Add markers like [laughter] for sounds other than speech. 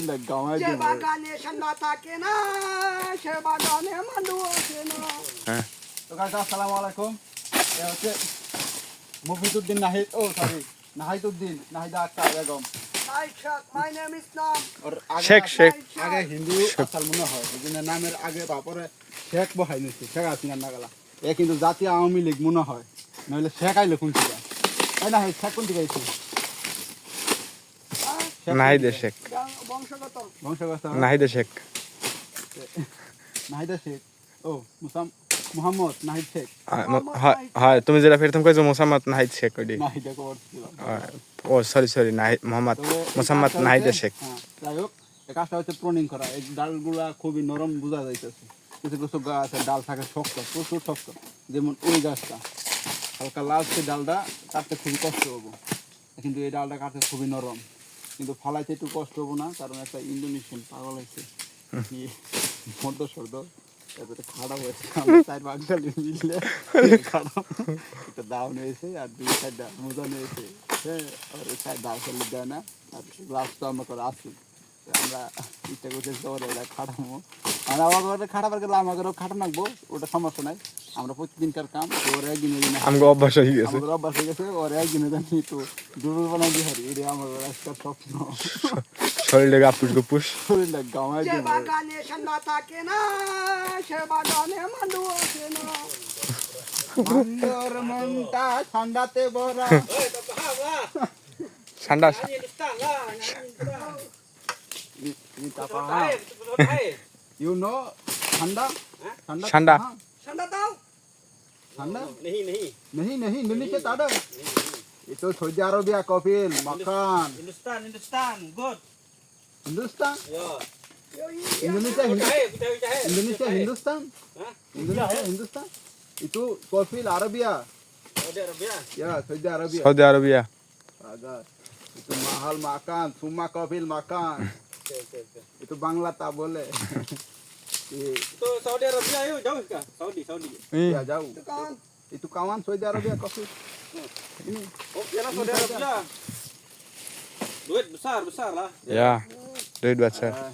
শরীরটা গামায় যে বাগানে ঠান্ডা থাকে না সে বাগানে মানু আসে না হ্যাঁ তো গাইস আসসালামু আলাইকুম এ হচ্ছে মুফিদুদ্দিন নাহিদ ও সরি নাহিদুদ্দিন নাহিদা আক্তার বেগম শেখ, শেখ। আগে হিন্দু আসাল মনে হয় এই জন্য নামের আগে তারপরে শেখ বহাই নিচ্ছে শেখ হাসিনা নাগালা এ কিন্তু জাতীয় আওয়ামী লীগ মনে হয় নইলে শেখ আইলে কোন থেকে তাই না শেখ কোন থেকে আইছে নাহিদে শেখ। বংশগত বংশগত নাহিদে শেখ। নাহিদা শেখ। ও মুসাম মুহাম্মদ নাহিদ শেখ। আ- ম- হয় হয় তুমি যেটা প্রথম কইছো মোসাম্মদ নাহিদ শেখ ওডি ও সরি সরি নাহিদ মোহাম্মদ মোসাম্মদ শেখ। হ্যাঁ, যাই হোক কাজটা হচ্ছে প্রনিং করা। এই ডালগুলা খুবই নরম বোঝা যাইতেছে। কিছু কিছু গাছ ডাল থাকে শক্ত প্রচুর শক্ত। যেমন ওই গাছটা। হালকা লালচে ডালটা কাটতে খুবই কষ্ট হব। কিন্তু এই ডালটা কাটতে খুবই নরম। কিন্তু ফালাইতে একটু কষ্ট হব না, কারণ একটা ইন্দোনেশিয়ান পাগল হয়েছে। মর্দ সর্দ তারপরে খারাপ হয়েছে আমরা চার বাঙালি মিললে খারাপ একটা দাও নিয়েছে আর দুই চারটা মোজা নিয়েছে হ্যাঁ আর চার দাও করলে দেয় না। আর গ্লাস তো আমরা করে আসি আমরা ইচ্ছা করছে জোরে এটা খাটাবো আর আমাকে খাটাবার গেলে আমাদেরও খাটা নাকবো ওটা সমস্যা নাই। আমরা প্রতিদিনকার কাম ওরা একদিন একদিন অভ্যাস হয়ে গেছে। আমাদের অভ্যাস হয়ে গেছে ওরা একদিনে জানি তো দুর্বল বানাই দিয়ে হারি এটা আমার একটা স্বপ্ন। শরীরে গাপুস গুপুস শরীরটা গামায় যে বাগানে ঠান্ডা থাকে না সে বাগানে মানু আসে না। মন্দর মনটা ঠান্ডাতে ভরা। ঠান্ডা ইউ यू नो ठंडा ठंडा ठंडा ठंडा ताऊ ठंडा नहीं नहीं नहीं नहीं नहीं के ताड़ा ये तो सऊदी अरेबिया कॉफिल मकान Hindustan Hindustan good Hindustan Indonesia Indonesia Hindustan Indonesia Hindustan itu kofil Arabia. Saudi Arabia. Ya, Saudi Arabia. Saudi Arabia. Agar itu mahal makan, semua kofil makan. Okay, okay, okay. itu Bangla tak boleh. [laughs] Iya. itu Saudi Arabia ayo jauh kah? Saudi, Saudi. Iya, iya, jauh. Itu kawan. Itu kawan Saudi Arabia kasih. Iya. Ini. Oh, jalan Saudi Arabia. Duit besar, besar lah. Ya. Duit besar. Uh, ah.